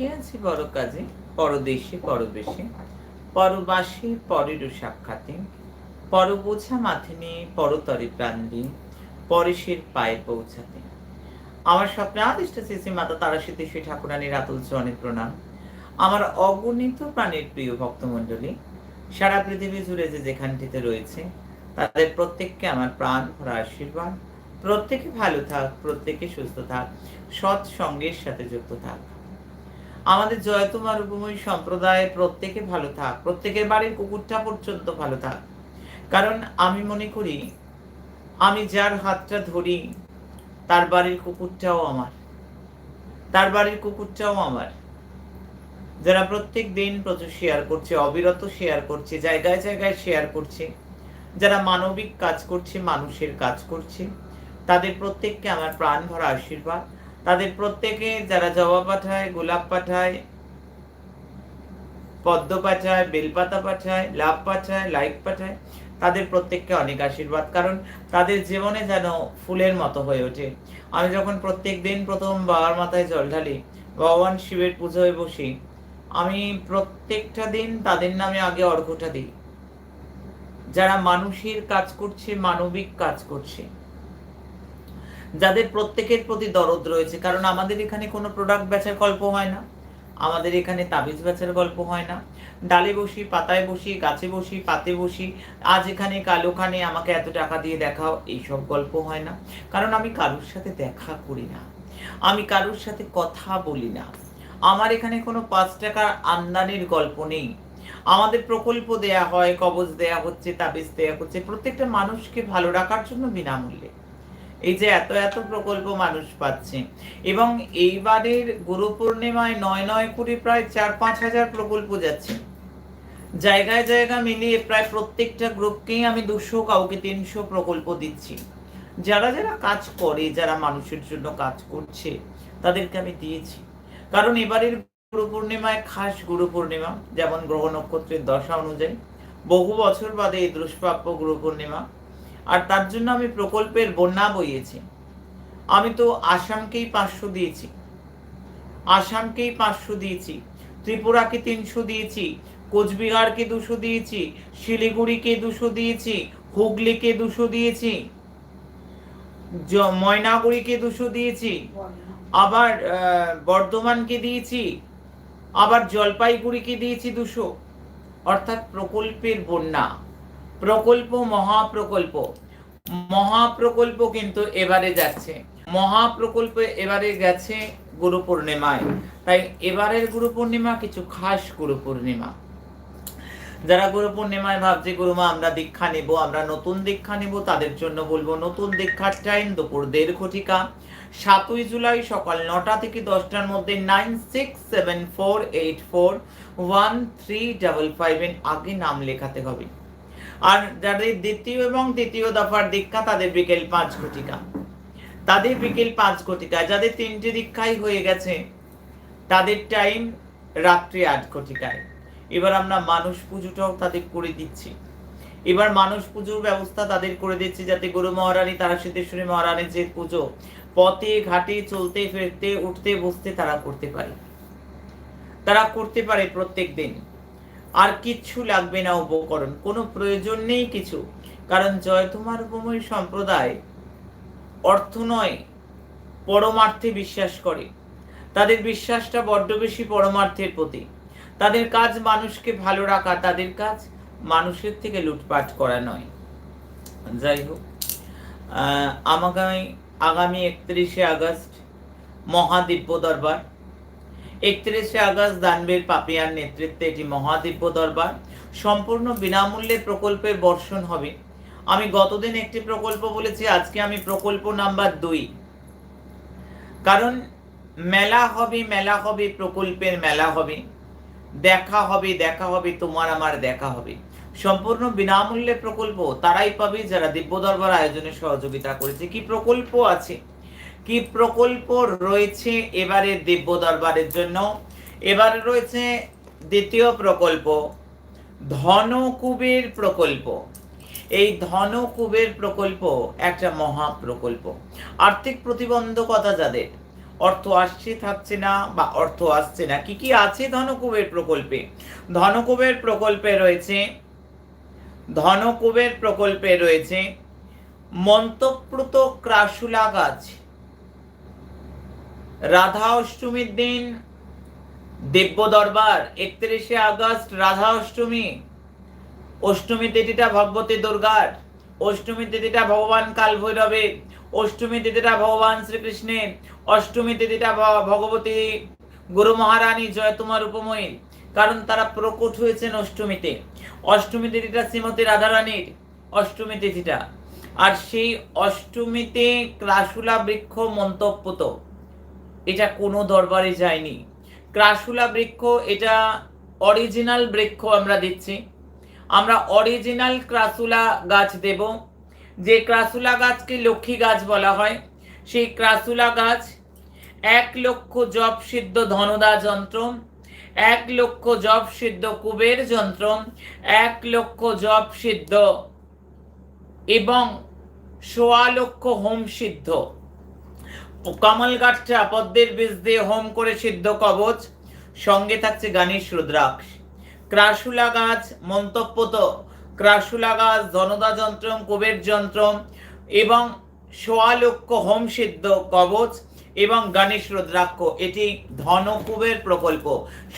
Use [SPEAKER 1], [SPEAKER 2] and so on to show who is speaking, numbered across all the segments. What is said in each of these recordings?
[SPEAKER 1] আসিয়াছি বড় কাজে পরদেশে, পরবেশে। পরবাসে, পরের সাক্ষাতে। পর বোঝা মাথে নিয়ে পরতরে প্রাণ দিয়ে পরেশের পায়ে পৌঁছাতে। আমার স্বপ্নে আদিষ্ট শ্রী মাতা তারা তারাশীতে শ্রী ঠাকুরানীর আতুল চরণে প্রণাম। আমার অগণিত প্রাণের প্রিয় ভক্তমণ্ডলী, সারা পৃথিবী জুড়ে যে যেখানটিতে রয়েছে, তাদের প্রত্যেককে আমার প্রাণ ভরা আশীর্বাদ। প্রত্যেকে ভালো থাক, প্রত্যেকে সুস্থ থাক সৎ সঙ্গের সাথে যুক্ত থাক। আমাদের জয়তুমার উপময় সম্প্রদায়ে প্রত্যেকে ভালো থাক, প্রত্যেকের বাড়ির কুকুরটা পর্যন্ত ভালো থাক। কারণ আমি মনে করি, আমি যার হাতটা ধরি, তার বাড়ির কুকুরটাও আমার। তার বাড়ির কুকুরটাও আমার। যারা প্রত্যেক দিন প্রচুর শেয়ার করছে, অবিরত শেয়ার করছে, জায়গায় জায়গায় শেয়ার করছে, যারা মানবিক কাজ করছে, মানুষের কাজ করছে, তাদের প্রত্যেককে আমার প্রাণ ভরা আশীর্বাদ। তাদের প্রত্যেকে যারা জবা পাঠায়, গোলাপ পাঠায়, পদ্ম পাঠায়, বেলপাতা পাঠায় লাভ পাঠায় লাইক পাঠায়, তাদের প্রত্যেককে অনেক আশীর্বাদ। কারণ তাদের জীবনে যেন ফুলের মতো হয়ে ওঠে। আমি যখন প্রত্যেক দিন প্রথম বাবার মাথায় জল ঢালি, ভগবান শিবের পুজোয় বসি, আমি প্রত্যেকটা দিন তাদের নামে আগে অর্ঘটা দিই। যারা মানুষের কাজ করছে, মানবিক কাজ করছে। যাদের প্রত্যেকের প্রতি দরদ রয়েছে, কারণ আমাদের এখানে কোনো প্রোডাক্ট বেচার গল্প হয় না। আমাদের এখানে তাবিজ বেচার গল্প হয় না। ডালে বসি, পাতায় বসি, গাছে বসি, পাতে বসি, আজ এখানে, কাল ওখানে, আমাকে এত টাকা দিয়ে দেখাও, এইসব গল্প হয় না। কারণ আমি কারোর সাথে দেখা করি না। আমি কারোর সাথে কথা বলি না। আমার এখানে কোনো পাঁচ টাকার আমদানির গল্প নেই। আমাদের প্রকল্প দেয়া হয়, কবজ দেয়া হচ্ছে, তাবিজ দেয়া হচ্ছে, প্রত্যেকটা মানুষকে ভালো রাখার জন্য বিনামূল্যে। এই যে এত এত প্রকল্প মানুষ পাচ্ছে। এবং এইবারের গুরু পূর্ণিমায় নয় নয় করে প্রায় চার পাঁচ হাজার প্রকল্প যাচ্ছে। জায়গায় জায়গা মিলিয়ে প্রায় প্রত্যেকটা গ্রুপকেই আমি দুশো, কাউকে তিনশো প্রকল্প দিচ্ছি। যারা যারা কাজ করে, যারা মানুষের জন্য কাজ করছে, তাদেরকে আমি দিয়েছি। কারণ এবারের গুরু পূর্ণিমায় খাস গুরু পূর্ণিমা যেমন গ্রহ নক্ষত্রের দশা অনুযায়ী, বহু বছর বাদে এই দুষ্প্রাপ্য গুরু পূর্ণিমা আর তার জন্য আমি প্রকল্পের বন্যা বইয়েছি। আমি তো আসামকেই পাঁচশো দিয়েছি। আসামকেই পাঁচশো দিয়েছি। ত্রিপুরাকে তিনশো দিয়েছি। কোচবিহারকে দুশো দিয়েছি। শিলিগুড়িকে দুশো দিয়েছি। হুগলিকে দুশো দিয়েছি। ময়নাগুড়িকে দুশো দিয়েছি। আবার বর্ধমানকে দিয়েছি। আবার জলপাইগুড়িকে দিয়েছি দুশো। অর্থাৎ প্রকল্পের বন্যা। প্রকল্প, মহাপ্রকল্প। মহাপ্রকল্প কিন্তু এবারে যাচ্ছে। মহাপ্রকল্প এবারে গেছে গুরু পূর্ণিমায় তাই এবারের গুরু পূর্ণিমা কিছু খাস গুরু পূর্ণিমা যারা গুরু পূর্ণিমায় ভাবছে, গুরুমা, আমরা দীক্ষা নেব, আমরা নতুন দীক্ষা নেব, তাদের জন্য বলব নতুন দীক্ষার টাইম দুপুর দেড় ঘটিকা। সাতই জুলাই সকাল নটা থেকে দশটার মধ্যে nine six seven four eight four one three double five এর আগে নাম লেখাতে হবে। আর যাদের দ্বিতীয় এবং তৃতীয় দফার দীক্ষা তাদের বিকেল পাঁচ ঘটিকা। তাদের বিকেল পাঁচ ঘটিকা, যাদের তিনটে দীক্ষাই হয়ে গেছে, তাদের টাইম রাত্রি আট ঘটিকায়। এবার আমরা মানুষ পুজোটাও তাদের করে দিচ্ছি। এবার মানুষ পুজোর ব্যবস্থা তাদের করে দিচ্ছি যাতে গুরু মহারানী তারা সিদ্ধেশ্বরী মহারানীর যে পুজো, পথে, ঘাটে, চলতে, ফিরতে, উঠতে, বসতে তারা করতে পারে। তারা করতে পারে প্রত্যেক দিন। আর কিচ্ছু লাগবে না উপকরণ। কোনো প্রয়োজন নেই কিছু। কারণ জয় তোমার উপময় সম্প্রদায়। অর্থ নয়, পরমার্থে বিশ্বাস করে। তাদের বিশ্বাসটা বড্ড বেশি পরমার্থের প্রতি। তাদের কাজ মানুষকে ভালো রাখা, তাদের কাজ মানুষের থেকে লুটপাট করা নয়। যাই হোক আমাকে আগামী একত্রিশে আগস্ট মহাদিব্য দরবার একত্রিশে আগস্ট দানবীর পাপিয়ার নেতৃত্বে এটি মহাদিব্য দরবার। সম্পূর্ণ বিনামূল্যে প্রকল্পের বর্ষণ হবে। আমি গতদিন একটি প্রকল্প বলেছি, আজকে আমি প্রকল্প নাম্বার দুই। কারণ মেলা হবে মেলা হবে, প্রকল্পের মেলা হবে। দেখা হবে দেখা হবে, তোমার আমার দেখা হবে। সম্পূর্ণ বিনামূল্যে প্রকল্প তারাই পাবে যারা দিব্য দরবার আয়োজনে সহযোগিতা করেছে। কি প্রকল্প আছে? কি প্রকল্প রয়েছে এবারে দিব্য দরবারের জন্য? এবারে রয়েছে দ্বিতীয় প্রকল্প, ধনকুবের প্রকল্প। এই ধনকুবের প্রকল্প একটা মহা প্রকল্প। আর্থিক প্রতিবন্ধকতা যাদের, অর্থ আসছে থাকছে না বা অর্থ আসছে না। কি কি আছে ধনকুবের প্রকল্পে? ধনকুবের প্রকল্পে রয়েছে, ধনকুবের প্রকল্পে রয়েছে মন্তপ্রুত ক্রাসুলা গাছ। রাধা অষ্টমীর দিন দিব্য দরবার একত্রিশে আগস্ট, রাধা অষ্টমী অষ্টমী তিথিটা ভগবতী দুর্গার, অষ্টমী তিথিটা ভগবান কাল ভৈরবের অষ্টমী তিথিটা ভগবান শ্রীকৃষ্ণের অষ্টমী তিথিটা ভগবতী গুরু মহারানী জয় তোমার উপময়ী, কারণ তারা প্রকট হয়েছেন অষ্টমীতে। অষ্টমী তিথিটা শ্রীমতী রাধারানীর অষ্টমী তিথিটা। আর সেই অষ্টমীতে ক্রাসুলা বৃক্ষ মন্তব্যত। এটা কোনো দরবারে যায়নি। ক্রাসুলা বৃক্ষ, এটা অরিজিনাল বৃক্ষ আমরা দিচ্ছি। আমরা অরিজিনাল ক্রাসুলা গাছ দেব। যে ক্রাসুলা গাছকে লক্ষ্মী গাছ বলা হয়, সেই ক্রাসুলা গাছ এক লক্ষ জপ সিদ্ধ ধনদা যন্ত্র, এক লক্ষ জপ সিদ্ধ কুবের যন্ত্র, এক লক্ষ জপ সিদ্ধ এবং সোয়া লক্ষ হোম সিদ্ধ। কমল গাছটা পদ্মের বীজ দিয়ে হোম করে সিদ্ধ কবচ, সঙ্গে থাকছে গানিশ রুদ্রাক্ষ। ক্রাসুলা গাছ, মন্তব্যত, ক্রাসুলা গাছ ধনদা যন্ত্র কুবের যন্ত্র এবং সোয়া লক্ষ হোম সিদ্ধ কবচ এবং গণেশ রুদ্রাক্ষ। এটি ধনকুবের প্রকল্প।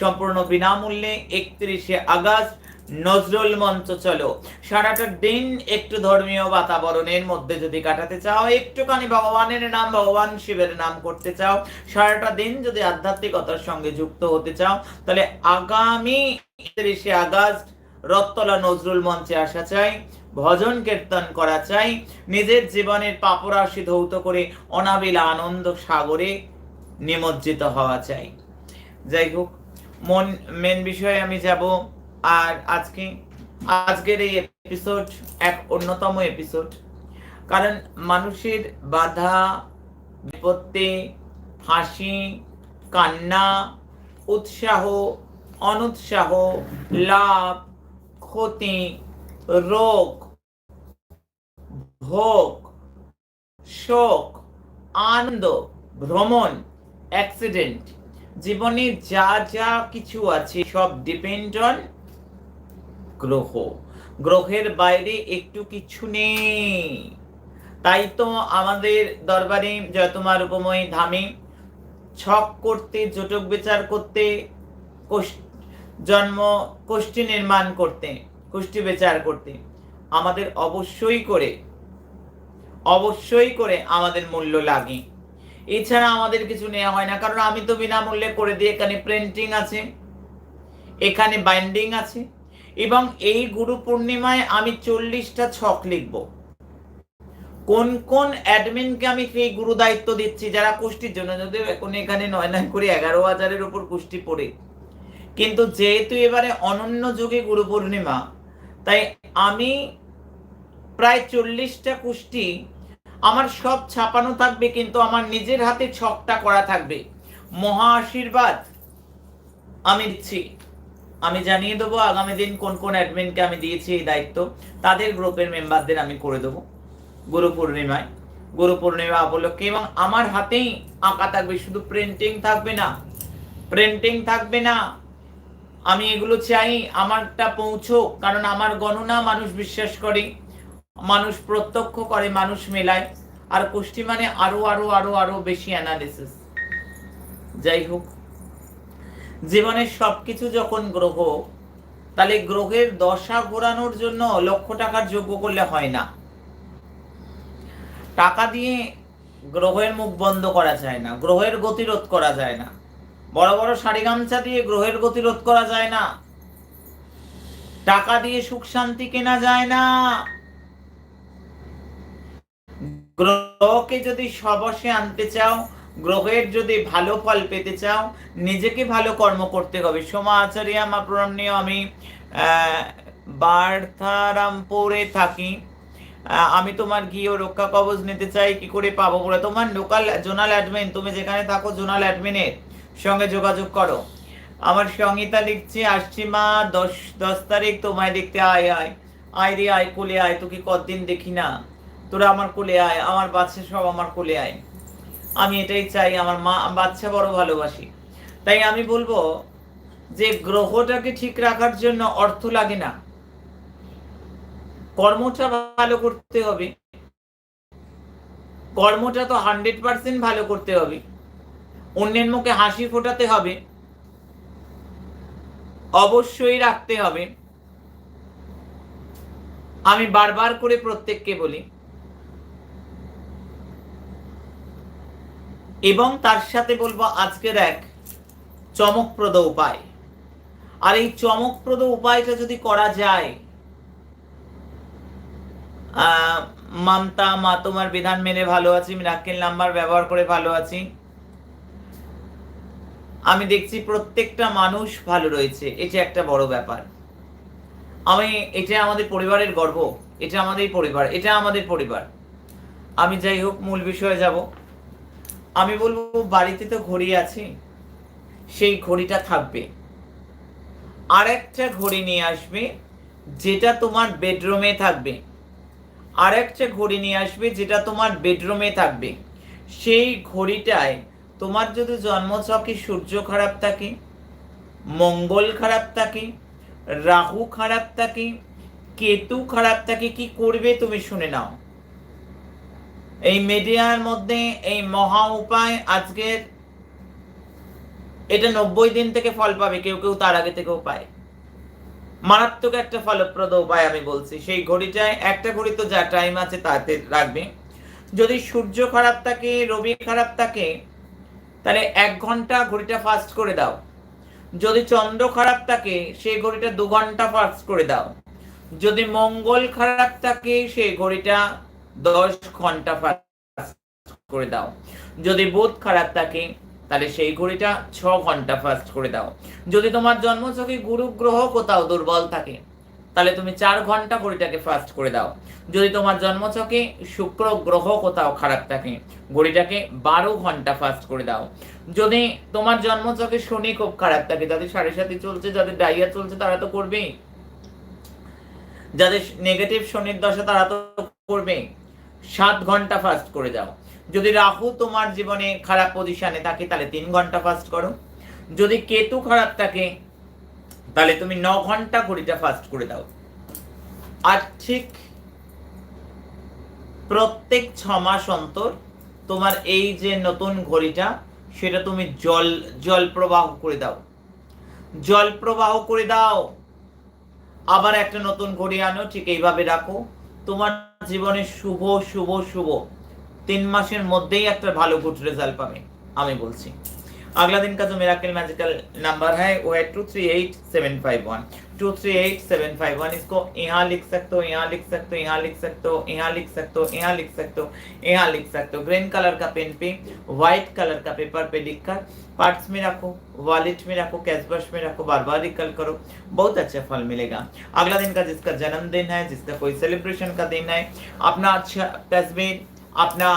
[SPEAKER 1] সম্পূর্ণ বিনামূল্যে একত্রিশে আগস্ট নজরুল মঞ্চ, চলো। সারাটা দিন একটু ধর্মীয় বাতাবরণের মধ্যে যদি কাটাতে চাও, একটুখানি ভগবানের নাম, ভগবান শিবের নাম করতে চাও, সারাটা দিন যদি আধ্যাত্মিকতার সঙ্গে যুক্ত হতে চাও, তাহলে আগামী একত্রিশে আগস্ট রত্তলা নজরুল মঞ্চে আসা চাই, ভজন কীর্তন করা চাই, নিজের জীবনের পাপরাশি ধৌত করে অনাবিল আনন্দ সাগরে নিমজ্জিত হওয়া চাই। যাই হোক, মন মেন বিষয়ে আমি যাব আর আজকে, আজকের এই এপিসোড এক অন্যতম এপিসোড কারণ মানুষের বাধা, বিপত্তি, হাসি, কান্না, উৎসাহ, অনুৎসাহ, লাভ, ক্ষতি, রোগ, ভোগ, শোক, আনন্দ, ভ্রমণ অ্যাক্সিডেন্ট জীবনে যা যা কিছু আছে, সব ডিপেন্ড অন গ্রহ। গ্রহের বাইরে একটু কিছু নেই। তাই তো আমাদের দরবারে জয়তমার উপময় ধামে ছক করতে, জটক বিচার করতে জন্ম কোষ্ঠী নির্মাণ করতে, কোষ্ঠী বিচার করতে। আমাদের অবশ্যই করে অবশ্যই করে আমাদের মূল্য লাগে। এছাড়া আমাদের কিছু নেওয়া হয় না, কারণ আমি তো বিনামূল্যে করে দিই, এখানে প্রিন্টিং আছে, এখানে বাইন্ডিং আছে। এবং এই গুরু পূর্ণিমায় আমি চল্লিশটা ছক লিখব। কোন কোন অ্যাডমিনকে আমি সেই গুরু দায়িত্ব দিচ্ছি? যারা কুষ্টির জন্য, যদিও এখন এখানে নয় নয় করে এগারো হাজারের উপর কুষ্টি পড়ে। কিন্তু যেহেতু এবারে অনন্য যুগে গুরু পূর্ণিমা, তাই আমি প্রায় চল্লিশটা কুষ্টি আমার সব ছাপানো থাকবে, কিন্তু আমার নিজের হাতে ছকটা করা থাকবে। মহা আশীর্বাদ আমি দিচ্ছি। আমি জানিয়ে দেবো আগামী দিন কোন কোন অ্যাডমিনকে আমি দিয়েছি এই দায়িত্ব। তাদের গ্রুপের মেম্বারদের আমি করে দেবো। গুরু পূর্ণিমায়। গুরু পূর্ণিমা উপলক্ষে এবং আমার হাতেই আঁকা থাকবে। শুধু প্রিন্টিং থাকবে না। প্রিন্টিং থাকবে না। আমি এগুলো চাই আমারটা পৌঁছোক। কারণ আমার গণনা মানুষ বিশ্বাস করে, মানুষ প্রত্যক্ষ করে, মানুষ মেলায়। আর কুষ্টি মানে আরও আরও আরও আরও বেশি অ্যানালিসিস যাই হোক। জীবনের সবকিছু যখন গ্রহ, তাহলে গ্রহের দশা ঘোরানোর জন্য লক্ষ টাকার যোগ্য করলে হয় না। টাকা দিয়ে গ্রহের মুখ বন্ধ করা যায় না, গ্রহের গতিরোধ করা যায় না। বড় বড় শাড়ি গামছা দিয়ে গ্রহের গতিরোধ করা যায় না। টাকা দিয়ে সুখ শান্তি কেনা যায় না। গ্রহকে যদি সবসে আনতে চাও গ্রহের যদি ভালো ফল পেতে চাও, নিজেকে ভালো কর্ম করতে হবে। সোমা আচার্য, মা প্রণাম নিয়ে আমি বার্থারামপুরে থাকি। আমি তোমার গিয়ে রক্ষা কবচ নিতে চাই, কি করে পাবো বলে? তোমার লোকাল জোনাল অ্যাডমিন তুমি যেখানে থাকো জোনাল অ্যাডমিনের সঙ্গে যোগাযোগ করো। আমার সংহিতা লিখছি, আসছি মা, দশ দশ তারিখ, তোমায় দেখতে আয় আয়। আয় রে, আয়, কোলে আয়, তোকে কতদিন দেখি না। তোরা আমার কোলে আয়, আমার বাচ্চা সব আমার কোলে আয়। আমি এটাই চাই, আমার মা, বাচ্চা বড় ভালোবাসি। তাই আমি বলব যে গ্রহটাকে ঠিক রাখার জন্য অর্থ লাগে না। কর্মটা ভালো করতে হবে। কর্মটা তো হান্ড্রেড পার্সেন্ট ভালো করতে হবে। অন্যের মুখে হাসি ফোটাতে হবে। অবশ্যই রাখতে হবে। আমি বারবার করে প্রত্যেককে বলি এবং তার সাথে বলব আজকের এক চমকপ্রদ উপায়। আর এই চমকপ্রদ উপায়টা যদি করা যায় মামতা, মা তোমার বিধান মেনে ভালো আছি মিরাক্কেল নাম্বার ব্যবহার করে ভালো আছি। আমি দেখছি প্রত্যেকটা মানুষ ভালো রয়েছে, এটা একটা বড় ব্যাপার। আমি, এটা আমাদের পরিবারের গর্ব, এটা আমাদের পরিবার, এটা আমাদের পরিবার। আমি যাই হোক, মূল বিষয়ে যাব। আমি বলব বাড়িতে তো ঘড়ি আছে, সেই ঘড়িটা থাকবে। আর একটা ঘড়ি নিয়ে আসবে, যেটা তোমার বেডরুমে থাকবে। আর একটা ঘড়ি নিয়ে আসবে, যেটা তোমার বেডরুমে থাকবে। সেই ঘড়িটায় তোমার যদি জন্মছকে সূর্য খারাপ থাকে, মঙ্গল খারাপ থাকে, রাহু খারাপ থাকে, কেতু খারাপ থাকে, কি করবে তুমি শুনে নাও। এই মিডিয়ার মধ্যে এই মহা উপায় আজকের, এটা নব্বই দিন থেকে ফল পাবে, কেউ কেউ তার আগে থেকেও পায়। মারাত্মক একটা ফলপ্রদ উপায় আমি বলছি। সেই ঘড়িটায়, একটা ঘড়ি তো যা টাইম আছে তাতে রাখবে। যদি সূর্য খারাপ থাকে, রবি খারাপ থাকে, তাহলে এক ঘণ্টা ঘড়িটা ফাস্ট করে দাও। যদি চন্দ্র খারাপ থাকে, সেই ঘড়িটা দু ঘণ্টা ফাস্ট করে দাও। যদি মঙ্গল খারাপ থাকে, সেই ঘড়িটা দশ ঘণ্টা ফাস্ট করে দাও। যদি বোধ খারাপ থাকে, তাহলে সেই ঘড়িটা ছ ঘণ্টা ফাস্ট করে দাও। যদি তোমার জন্মছকে গুরু গ্রহ কোথাও দুর্বল থাকে, তাহলে তুমি চার ঘণ্টা ঘড়িটাকে ফাস্ট করে দাও। যদি তোমার জন্মছকে শুক্র গ্রহ কোথাও খারাপ থাকে, ঘড়িটাকে বারো ঘণ্টা ফাস্ট করে দাও। যদি তোমার জন্মছকে শনি খুব খারাপ থাকে, যাদের সাড়ে সাথে চলছে, যাদের ডাইয়া চলছে, তারা তো করবেই। যাদের নেগেটিভ শনির দশা, তারা তো করবে সাত ঘণ্টা ফাস্ট করে দাও যদি রাহু তোমার জীবনে খারাপ পজিশনে থাকে, তাহলে তিন ঘণ্টা ফাস্ট করো। যদি কেতু খারাপ থাকে, তাহলে তুমি ন ঘণ্টা ঘড়িটা ফাস্ট করে দাও। আর ঠিক প্রত্যেক ছ মাস অন্তর তোমার এই যে নতুন ঘড়িটা, সেটা তুমি জল জল প্রবাহ করে দাও। জল প্রবাহ করে দাও। আবার একটা নতুন ঘড়ি আনো, ঠিক এইভাবে রাখো। তোমার জীবনে শুভ শুভ শুভ তিন মাসের মধ্যেই একটা ভালো গুড রেজাল্ট পাবে আমি বলছি अगला दिन का जो मेराकल मैजिकल नंबर है वो है two three eight seven five one two three eight seven five one इसको यहाँ लिख सकते हो, यहाँ लिख सकते हो, यहाँ लिख सकते हो, यहाँ लिख सकते हो, यहाँ लिख सकते हो, यहाँ लिख सकते हो। ग्रीन कलर का पेन पे व्हाइट कलर का पेपर पे लिखकर पार्ट्स में रखो वॉलेट में रखो कैश बॉक्स में रखो, बार बार रिकल करो। बहुत अच्छा फल मिलेगा। अगला दिन का जिसका जन्मदिन है, जिसका कोई सेलिब्रेशन का दिन है, अपना अच्छा तस्वीर, अपना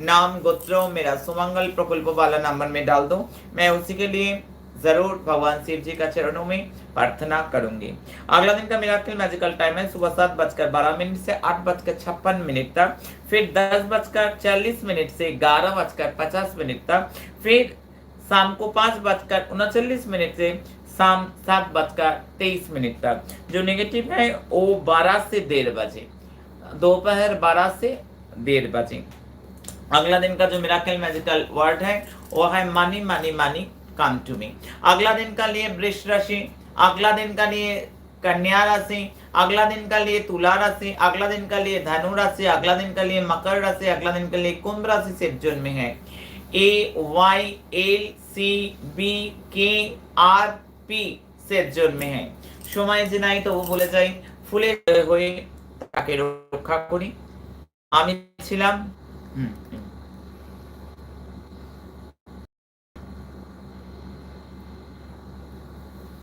[SPEAKER 1] नाम, गोत्र, मेरा सुमंगल प्रकल्प वाला नंबर में डाल दो। मैं उसी के लिए ज़रूर भगवान शिव जी का चरणों में प्रार्थना करूँगी। अगला दिन का मिराकल मैजिकल टाइम है, सुबह सात बजकर बारह मिनट से आठ बजकर छप्पन मिनट तक, फिर दस बजकर चालीस मिनट से ग्यारह बजकर पचास मिनट तक, फिर शाम को पाँच बजकर उनचालीस मिनट से शाम सात बजकर तेईस मिनट तक। जो नेगेटिव है, वो बारह से डेढ़ बजे। दोपहर बारह से डेढ़ बजे। अगला दिन का जो मिराकल मैजिकल वर्ड है, वो है money money money. Come to me अगला दिन का लिए वृष राशि अगला दिन का लिए कन्या राशि अगला दिन का लिए तुला राशि अगला दिन का लिए धनु राशि अगला दिन का लिए मकर राशि अगला दिन का लिए कुंभ राशि से जोन में है A Y L C B K R P set জন্মে হ্যাঁ সময় যে নাই তবু বলে যাই ফুলে হয়ে তাকে রক্ষা করি আমি ছিলাম হুম